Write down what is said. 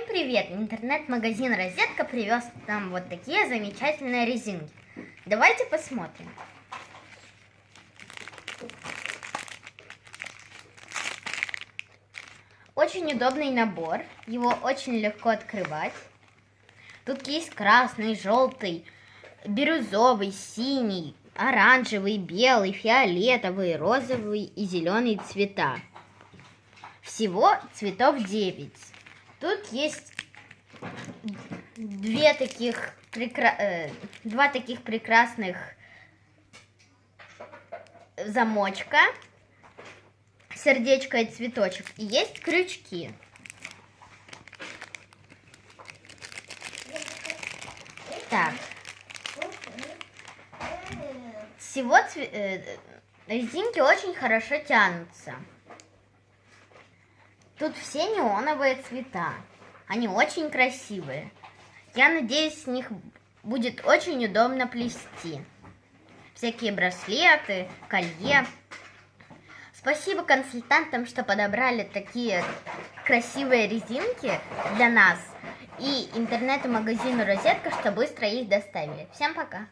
Всем привет! Интернет-магазин Розетка привез нам вот такие замечательные резинки. Давайте посмотрим. Очень удобный набор, его очень легко открывать. Тут есть красный, желтый, бирюзовый, синий, оранжевый, белый, фиолетовый, розовый и зеленый цвета. Всего цветов 9. Тут есть две таких прекра- э, два таких прекрасных замочка, сердечко и цветочек. И есть крючки. Так. Всего цве- э, резинки очень хорошо тянутся. Тут все неоновые цвета. Они очень красивые. Я надеюсь, с них будет очень удобно плести. Всякие браслеты, колье. Спасибо консультантам, что подобрали такие красивые резинки для нас. И интернет-магазину Розетка, что быстро их доставили. Всем пока!